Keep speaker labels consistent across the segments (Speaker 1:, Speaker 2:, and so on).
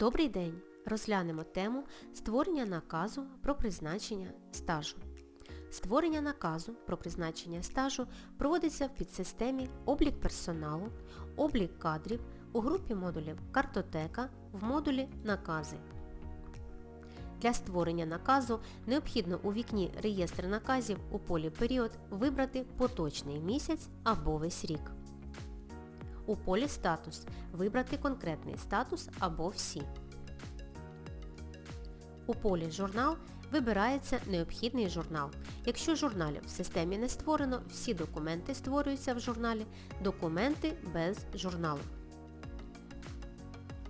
Speaker 1: Добрий день! Розглянемо тему створення наказу про призначення стажу. Створення наказу про призначення стажу проводиться в підсистемі облік персоналу, облік кадрів у групі модулів картотека в модулі накази. Для створення наказу необхідно у вікні реєстр наказів у полі період вибрати поточний місяць або весь рік. У полі Статус вибрати конкретний статус або всі. У полі Журнал вибирається необхідний журнал. Якщо журналів в системі не створено, всі документи створюються в журналі, документи без журналу.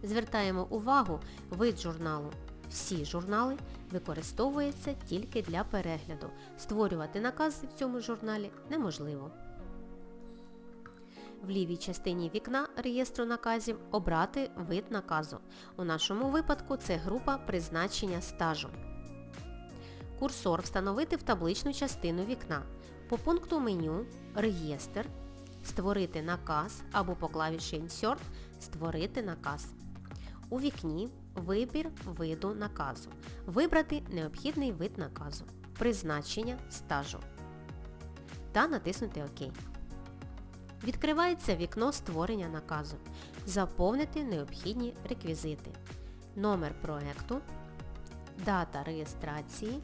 Speaker 1: Звертаємо увагу, вид журналу. Всі журнали використовуються тільки для перегляду. Створювати накази в цьому журналі неможливо. В лівій частині вікна реєстру наказів обрати вид наказу. У нашому випадку це група призначення стажу. Курсор встановити в табличну частину вікна. По пункту меню Реєстр Створити наказ або по клавіші Insert Створити наказ. У вікні Вибір виду наказу. Вибрати необхідний вид наказу. Призначення стажу. Та натиснути ОК. Відкривається вікно створення наказу. Заповнити необхідні реквізити. Номер проекту, дата реєстрації,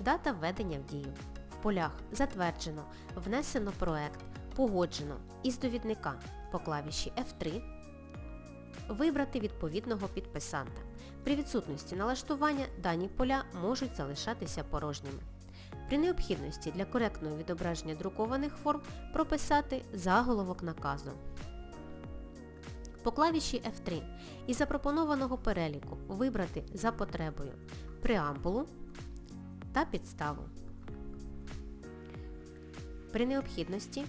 Speaker 1: дата введення в дію. В полях Затверджено, внесено проект, погоджено із довідника по клавіші F3 вибрати відповідного підписанта. При відсутності налаштування дані поля можуть залишатися порожніми. При необхідності для коректного відображення друкованих форм прописати заголовок наказу. По клавіші F3 із запропонованого переліку вибрати за потребою преамбулу та підставу. При необхідності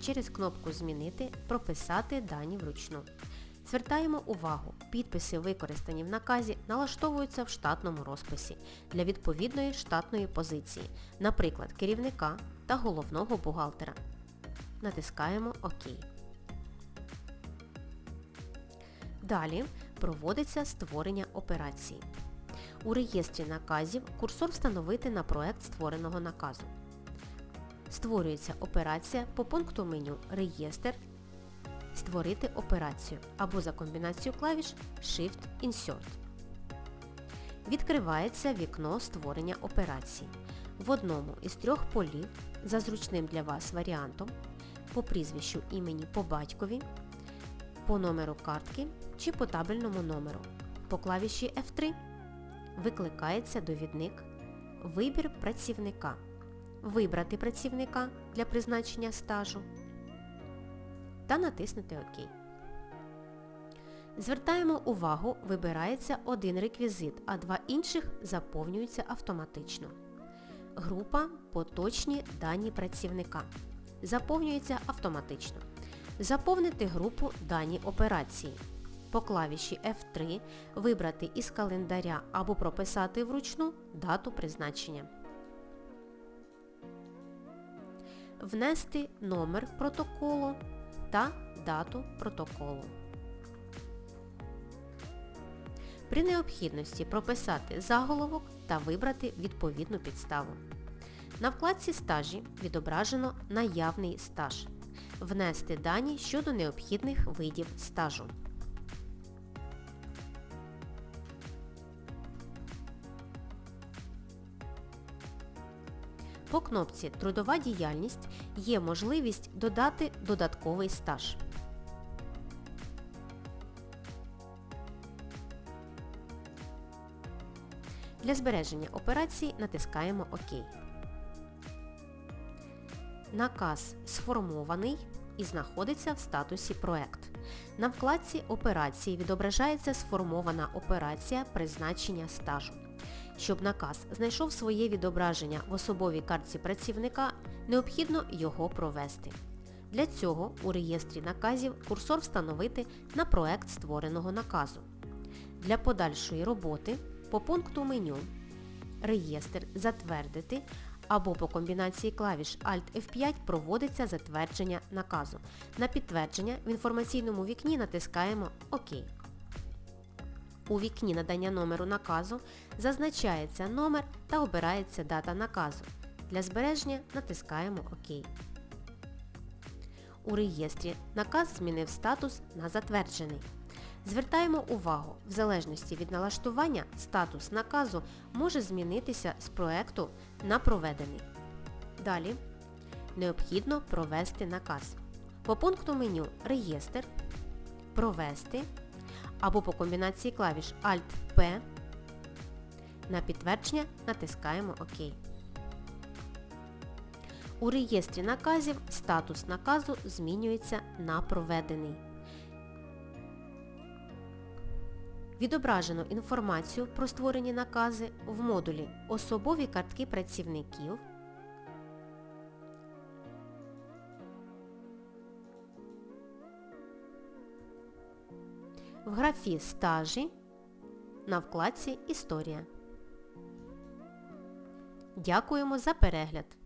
Speaker 1: через кнопку Змінити прописати дані вручну. Звертаємо увагу, підписи, використані в наказі, налаштовуються в штатному розписі для відповідної штатної позиції, наприклад, керівника та головного бухгалтера. Натискаємо ОК. Далі проводиться створення операції. У реєстрі наказів курсор встановити на проект створеного наказу. Створюється операція по пункту меню Реєстр Створити операцію або за комбінацією клавіш Shift-Insert. Відкривається вікно створення операції. В одному із трьох полів за зручним для вас варіантом по прізвищу імені по батькові, по номеру картки чи по табельному номеру. По клавіші F3 викликається довідник Вибір працівника. Вибрати працівника для призначення стажу та натиснути ОК. Звертаємо увагу, вибирається один реквізит, а два інших заповнюються автоматично. Група Поточні дані працівника. Заповнюється автоматично. Заповнити групу Дані операції. По клавіші F3 вибрати із календаря або прописати вручну дату призначення. Внести номер протоколу та дату протоколу. При необхідності прописати заголовок та вибрати відповідну підставу. На вкладці Стажі відображено наявний стаж. Внести дані щодо необхідних видів стажу. По кнопці Трудова діяльність є можливість додати додатковий стаж. Для збереження операції натискаємо ОК. Наказ сформований і знаходиться в статусі Проект. На вкладці Операції відображається сформована операція призначення стажу. Щоб наказ знайшов своє відображення в особовій картці працівника, необхідно його провести. Для цього у реєстрі наказів курсор встановити на проект створеного наказу. Для подальшої роботи по пункту меню Реєстр Затвердити або по комбінації клавіш Alt-F5 проводиться затвердження наказу. На підтвердження в інформаційному вікні натискаємо ОК. У вікні надання номеру наказу зазначається номер та обирається дата наказу. Для збереження натискаємо ОК. У реєстрі наказ змінив статус на затверджений. Звертаємо увагу, в залежності від налаштування статус наказу може змінитися з проекту на проведений. Далі необхідно провести наказ. По пункту меню Реєстр, Провести або по комбінації клавіш Alt-P на підтвердження натискаємо ОК. У реєстрі наказів статус наказу змінюється на проведений. Відображено інформацію про створені накази в модулі Особові картки працівників в графі Стажі на вкладці Історія. Дякуємо за перегляд!